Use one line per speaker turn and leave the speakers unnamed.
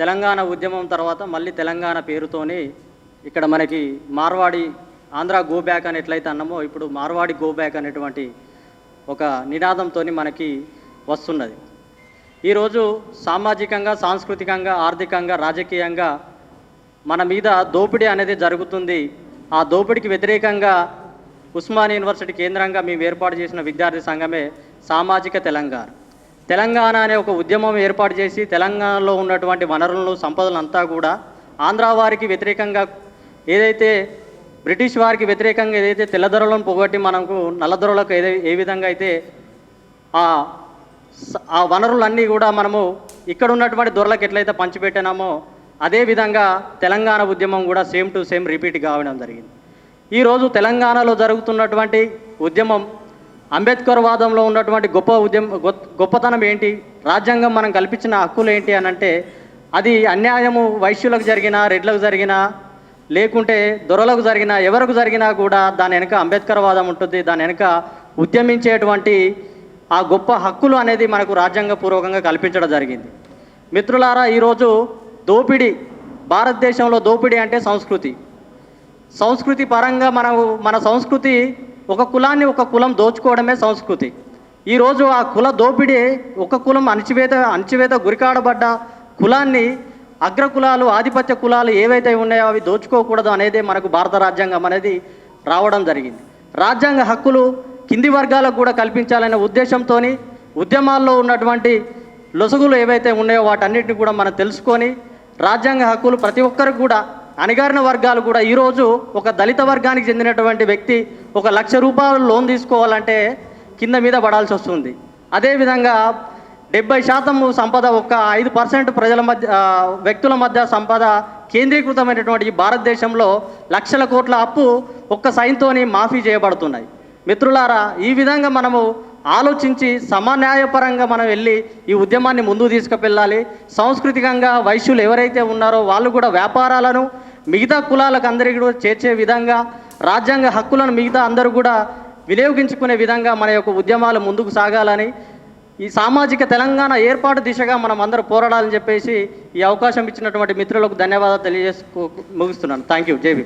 తెలంగాణ ఉద్యమం తర్వాత మళ్ళీ తెలంగాణ పేరుతోని ఇక్కడ మనకి మార్వాడి ఆంధ్ర గో బ్యాక్ అని ఎట్లయితే అన్నామో ఇప్పుడు మార్వాడి గో బ్యాక్ అనేటువంటి ఒక నినాదంతో మనకి వస్తున్నది. ఈరోజు సామాజికంగా సాంస్కృతికంగా ఆర్థికంగా రాజకీయంగా మన మీద దోపిడీ అనేది జరుగుతుంది. ఆ దోపిడీకి వ్యతిరేకంగా ఉస్మాన్ యూనివర్సిటీ కేంద్రంగా మేము ఏర్పాటు చేసిన విద్యార్థి సంఘమే సామాజిక తెలంగాణ. తెలంగాణ అనే ఒక ఉద్యమం ఏర్పాటు చేసి తెలంగాణలో ఉన్నటువంటి వనరులను సంపదలంతా కూడా ఆంధ్ర వారికి వ్యతిరేకంగా ఏదైతే బ్రిటిష్ వారికి వ్యతిరేకంగా ఏదైతే తెల్లదొరలను పోగొట్టి మనకు నల్లదొరలకు ఏదై ఏ విధంగా అయితే ఆ ఆ వనరులన్నీ కూడా మనము ఇక్కడ ఉన్నటువంటి దొరలకు ఎట్లయితే పంచిపెట్టినామో అదే విధంగా తెలంగాణ ఉద్యమం కూడా సేమ్ టు సేమ్ రిపీట్ కావడం జరిగింది. ఈరోజు తెలంగాణలో జరుగుతున్నటువంటి ఉద్యమం అంబేద్కర్ వాదంలో ఉన్నటువంటి గొప్ప ఉద్యమం గొ- గొప్పతనం ఏంటి? రాజ్యాంగం మనం కల్పించిన హక్కులు ఏంటి అని అంటే అది అన్యాయము వైశ్యులకు జరిగినా రెడ్లకు జరిగినా లేకుంటే దొరలకు జరిగినా ఎవరికి జరిగినా కూడా దాని వెనుక అంబేద్కర్ వాదం ఉంటుంది. దాని వెనుక ఉద్యమించేటువంటి ఆ గొప్ప హక్కులు అనేది మనకు రాజ్యాంగపూర్వకంగా కల్పించడం జరిగింది. మిత్రులారా ఈరోజు దోపిడీ భారతదేశంలో దోపిడీ అంటే సంస్కృతి. సంస్కృతి పరంగా మనము మన సంస్కృతి ఒక కులాన్ని ఒక కులం దోచుకోవడమే సంస్కృతి. ఈరోజు ఆ కుల దోపిడీ ఒక కులం అణచివేత అణచివేత గురికాడబడ్డ కులాన్ని అగ్ర కులాలు ఆధిపత్య కులాలు ఏవైతే ఉన్నాయో అవి దోచుకోకూడదు అనేది మనకు భారత రాజ్యాంగం అనేది రావడం జరిగింది. రాజ్యాంగ హక్కులు కింది వర్గాలకు కూడా కల్పించాలనే ఉద్దేశంతో ఉద్యమాల్లో ఉన్నటువంటి లొసుగులు ఏవైతే ఉన్నాయో వాటన్నిటిని కూడా మనం తెలుసుకొని రాజ్యాంగ హక్కులు ప్రతి ఒక్కరికి కూడా అణగారిన వర్గాలు కూడా ఈరోజు ఒక దళిత వర్గానికి చెందినటువంటి వ్యక్తి ఒక లక్ష రూపాయలు లోన్ తీసుకోవాలంటే కింద మీద పడాల్సి వస్తుంది. అదేవిధంగా డెబ్బై శాతం సంపద ఒక ఐదు పర్సెంట్ ప్రజల మధ్య వ్యక్తుల మధ్య సంపద కేంద్రీకృతమైనటువంటి భారతదేశంలో లక్షల కోట్ల అప్పు ఒక్క సైన్తోని మాఫీ చేయబడుతున్నాయి. మిత్రులారా ఈ విధంగా మనము ఆలోచించి సమన్యాయపరంగా మనం వెళ్ళి ఈ ఉద్యమాన్ని ముందుకు తీసుకువెళ్ళాలి. సాంస్కృతికంగా వైశ్యులు ఎవరైతే ఉన్నారో వాళ్ళు కూడా వ్యాపారాలను మిగతా కులాలకు అందరికీ కూడా చేర్చే విధంగా రాజ్యాంగ హక్కులను మిగతా అందరూ కూడా వినియోగించుకునే విధంగా మన యొక్క ఉద్యమాలు ముందుకు సాగాలని ఈ సామాజిక తెలంగాణ ఏర్పాటు దిశగా మనం అందరూ పోరాడాలని చెప్పేసి ఈ అవకాశం ఇచ్చినటువంటి మిత్రులకు ధన్యవాదాలు తెలియజేసుకో ముగిస్తున్నాను. Thank you JB